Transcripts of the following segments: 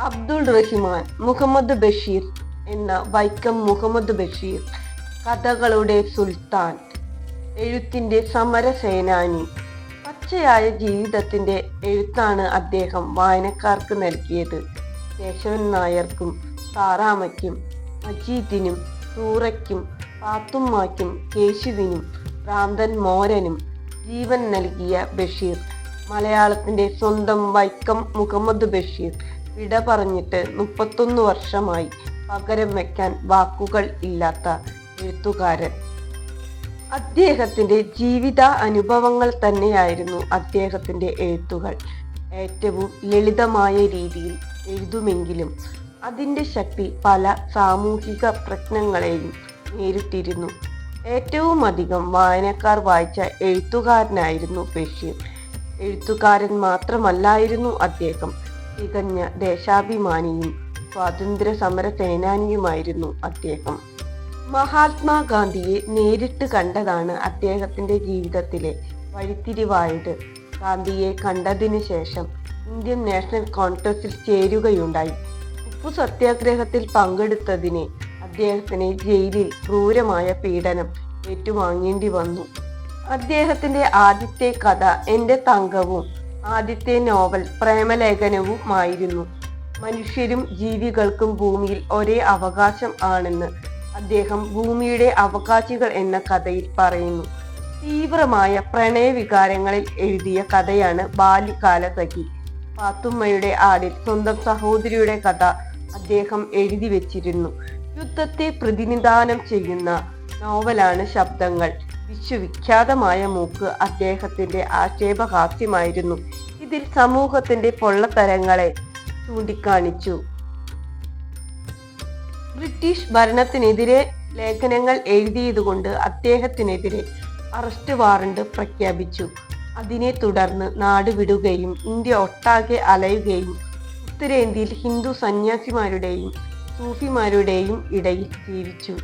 അബ്ദുൾ റഹിമാൻ മുഹമ്മദ് ബഷീർ എന്ന വൈക്കം മുഹമ്മദ് ബഷീർ കഥകളുടെ സുൽത്താൻ എഴുത്തിന്റെ സമരസേനാനി. പച്ചയായ ജീവിതത്തിന്റെ എഴുത്താണ് അദ്ദേഹം വായനക്കാർക്ക് നൽകിയത്. കേശവൻ നായർക്കും താറാമയ്ക്കും മജീദിനും സൂറയ്ക്കും പാത്തുമ്മയ്ക്കും കേശുവിനും ഭ്രാന്തൻ മോരനും ജീവൻ നൽകിയ ബഷീർ. മലയാളത്തിന്റെ സ്വന്തം വൈക്കം മുഹമ്മദ് ബഷീർ. വിട പറഞ്ഞിട്ട് മുപ്പത്തൊന്ന് വർഷമായി പകരം വയ്ക്കാൻ വാക്കുകൾ ഇല്ലാത്ത എഴുത്തുകാരൻ. അദ്ദേഹത്തിന്റെ ജീവിത അനുഭവങ്ങൾ തന്നെയായിരുന്നു അദ്ദേഹത്തിന്റെ എഴുത്തുകൾ. ഏറ്റവും ലളിതമായ രീതിയിൽ എഴുതുമെങ്കിലും അതിന്റെ ശക്തി പല സാമൂഹിക പ്രശ്നങ്ങളെയും നേരിട്ടിരുന്നു. ഏറ്റവും അധികം വായനക്കാർ വായിച്ച എഴുത്തുകാരനായിരുന്നു ബഷീർ. എഴുത്തുകാരൻ മാത്രമല്ലായിരുന്നു അദ്ദേഹം. തികഞ്ഞ ദേശാഭിമാനിയും സ്വാതന്ത്ര്യ സമര സേനാനിയുമായിരുന്നു അദ്ദേഹം. മഹാത്മാഗാന്ധിയെ നേരിട്ട് കണ്ടതാണ് അദ്ദേഹത്തിന്റെ ജീവിതത്തിലെ വഴിത്തിരിവായത്. ഗാന്ധിയെ കണ്ടതിനു ശേഷം ഇന്ത്യൻ നാഷണൽ കോൺഗ്രസിൽ ചേരുകയുണ്ടായി. ഉപ്പു സത്യാഗ്രഹത്തിൽ പങ്കെടുത്തതിന് അദ്ദേഹത്തിന് ജയിലിൽ ക്രൂരമായ പീഡനം ഏറ്റുവാങ്ങേണ്ടി വന്നു. അദ്ദേഹത്തിന്റെ ആദ്യത്തെ കഥ എന്റെ തങ്കവും ആദ്യത്തെ നോവൽ പ്രേമലേഖനവുമായിരുന്നു. മനുഷ്യരും ജീവികൾക്കും ഭൂമിയിൽ ഒരേ അവകാശം ആണെന്ന് അദ്ദേഹം ഭൂമിയുടെ അവകാശികൾ എന്ന കഥയിൽ പറയുന്നു. തീവ്രമായ പ്രണയവികാരങ്ങളിൽ എഴുതിയ കഥയാണ് ബാല്യകാല സഖി പാത്തുമ്മയുടെ ആടിൽ സ്വന്തം സഹോദരിയുടെ കഥ അദ്ദേഹം എഴുതി വെച്ചിരുന്നു. യുദ്ധത്തെ പ്രതിനിധാനം ചെയ്യുന്ന നോവലാണ് ശബ്ദങ്ങൾ. വിശ്വവിഖ്യാതമായ മൂക്ക് അദ്ദേഹത്തിന്റെ ആക്ഷേപഹാസ്യമായിരുന്നു. ഇതിൽ സമൂഹത്തിന്റെ പൊള്ളത്തരങ്ങളെ ചൂണ്ടിക്കാണിച്ചു. ബ്രിട്ടീഷ് ഭരണത്തിനെതിരെ ലേഖനങ്ങൾ എഴുതിയതുകൊണ്ട് അദ്ദേഹത്തിനെതിരെ അറസ്റ്റ് വാറണ്ട് പ്രഖ്യാപിച്ചു. അതിനെ തുടർന്ന് നാട് വിടുകയും ഇന്ത്യ ഒട്ടാകെ അലയുകയും ഉത്തരേന്ത്യയിൽ ഹിന്ദു സന്യാസിമാരുടെയും സൂഫിമാരുടെയും ഇടയിൽ ജീവിച്ചു.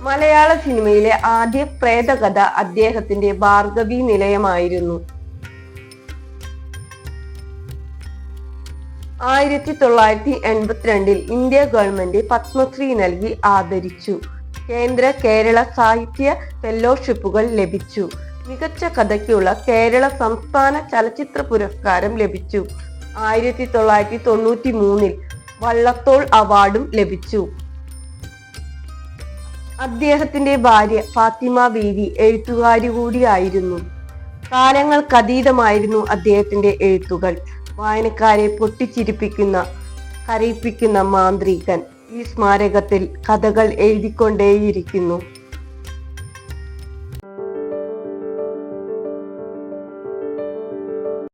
മലയാള സിനിമയിലെ ആദ്യ പ്രേതകഥ അദ്ദേഹത്തിന്റെ ഭാർഗവി നിലയമായിരുന്നു. ആയിരത്തി തൊള്ളായിരത്തി എൺപത്തിരണ്ടിൽ ഇന്ത്യ ഗവൺമെന്റ് പത്മശ്രീ നൽകി ആദരിച്ചു. കേന്ദ്ര കേരള സാഹിത്യ ഫെല്ലോഷിപ്പുകൾ ലഭിച്ചു. മികച്ച കഥയ്ക്കുള്ള കേരള സംസ്ഥാന ചലച്ചിത്ര പുരസ്കാരം ലഭിച്ചു. ആയിരത്തി തൊള്ളായിരത്തി തൊണ്ണൂറ്റി മൂന്നിൽ വള്ളത്തോൾ അവാർഡും ലഭിച്ചു. അദ്ദേഹത്തിന്റെ ഭാര്യ ഫാത്തിമ ബീവി എഴുത്തുകാരി കൂടിയായിരുന്നു കാലങ്ങൾക്കതീതമായിരുന്നു അദ്ദേഹത്തിന്റെ എഴുത്തുകൾ. വായനക്കാരെ പൊട്ടിച്ചിരിപ്പിക്കുന്ന കരയിപ്പിക്കുന്ന മാന്ത്രികൻ ഈ സ്മാരകത്തിൽ കഥകൾ എഴുതിക്കൊണ്ടേയിരിക്കുന്നു.